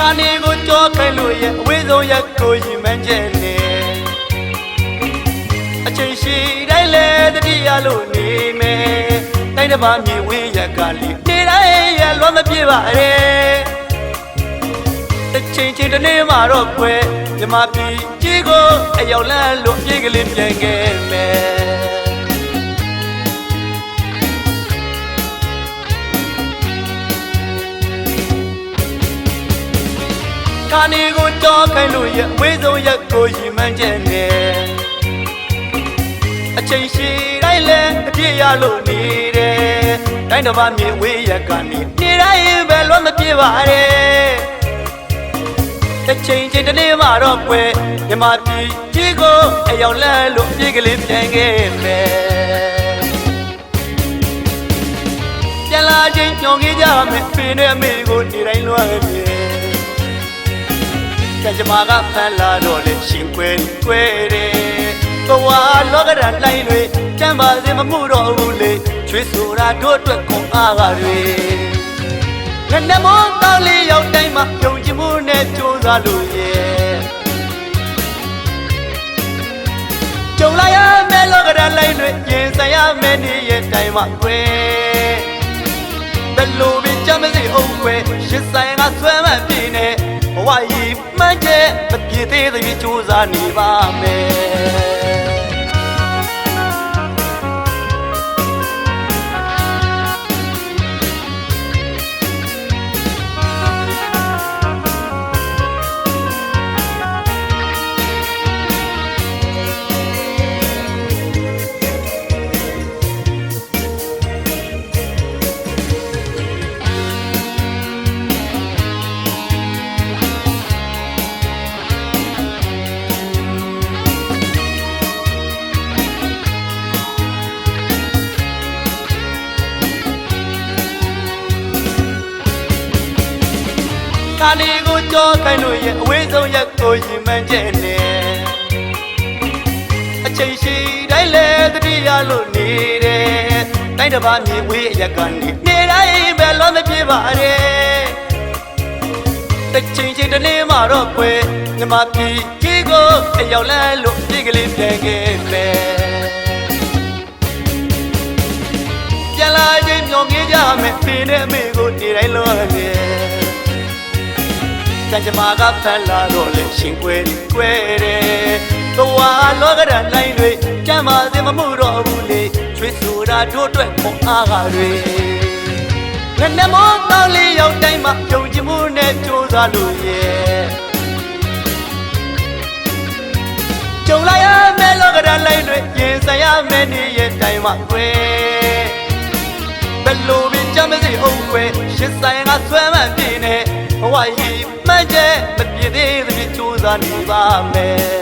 ကာနေကိုကြောခိုင်းလို့ရဲ့အဝေးဆုံးရက်ကိုရင်မှန်းချက်နေအချိန်ရှိတိုင်းလဲတတိယလို့နေမယ်တိုင်းတစ်ပါးမြင်ဝင်းရက်ကလေးနေတိုင်းရလွမ်းမပြေပါရဲ့တစ်ချိန်ချင်းတစ်နေ့မှာတော့ခွဲမြမပြည်ကြီးကိုအရောက်လန်းလို့ပြေးကလေးပြန်ခဲ့မယ် ခါနေကိုကြောခိုင်းလို့ရဝေးဆုံးရက်ကိုရင်မှန်းချက်နေအချိန်ရှိတိုင်းလဲအပြည့်ရလို့နေတယ်တိုင်းတစ်ပါးမြေဝေးရက်ကနေနေတိုင်းပဲလွတ်မပြေပါနဲ့တစ်ချိန်ချင်းတစ်နေ့မှတော့ကွယ်မြမပြည်ကြီးကိုအရောက်လန်းလို့အပြည့်ကလေးပြန်ခဲ့မယ်ပြန်လာချင်းညောင်ကြီးကြမယ်ဖေနဲ့အမေကိုနေတိုင်းလွှမ်းပြေ ကကြမကဖန်လာတော့လေရှင်ကွယ်ကွယ်တယ်ဘဝလောကရန်တိုင်းတွေတမ်းပါစေမမှုတော့ဘူးလေချွေးဆိုတာတို့အတွက်ခွန်အားကတွေငနမောတောင်းလေးရောက်တိုင်းမှာယုံကြည်မှုနဲ့ကြိုးစားလို့ရဲ့ကြုံလာရမယ်လောကရန်တိုင်းတွေရင်ဆိုင်ရမယ်နေ့ရဲ့တိုင်းမှာကွယ်ဘယ်လိုပဲကြမ်းမစေအောင်ကွယ်ရှစ်ဆိုင်ကဆွဲမှပြင်းနေ ဘဝကြီးမှန်းချက်မပြေသေးသေးကြိုးစားနေပါမယ် ခါလေးကိုကြောခိုင်းလို့ရဲ့အဝေးဆုံးရက်ကိုရင်မှန်းချက်နေအချိန်ရှိတိုင်းလဲတတိယလို့နေတယ်တိုင်းတစ်ပါးမြေဝေးအရက်ကနေနေတိုင်းပဲလွမ်းမပြေပါနဲ့တစ်ချိန်ချင်းတစ်နေ့မှတော့ခွဲမြမပြည်ကြီးကိုအရောက်လန်းလို့ပြေကလေးပြန်ခဲ့မယ်ပြန်လာချင်းညောင်ငေးကြမယ်ဖေနဲ့အမေကိုနေတိုင်းလွမ်းနေ ကံကြမ္မာကဖန်လာတော့လေရှင်ကွယ်ကွယ်တယ်ဘဝလောကရန်လိုင်းတွေကြမ်းပါစေမမှုတော့ဘူးလေချွေးဆိုတာတို့အတွက်ခွန်အားကတွေငနမောတောင်းလေးရောက်တိုင်းမှာယုံကြည်မှုနဲ့ကြိုးစားလို့ရဲ့ကြုံလာရမယ်လောကရန်လိုင်းတွေရင်ဆိုင်ရမယ်နေ့ရဲ့တိုင်းမှာကွယ်ဘယ်လိုပင်ကြမ်းမစေအောင်ကွယ်ရှစ်ဆိုင်ကဆွဲမှပြင်းနေ ဘဝကြီးမှန်ချက်မပြည့်သေးသဖြင့်ကြိုးစားနေပါမယ်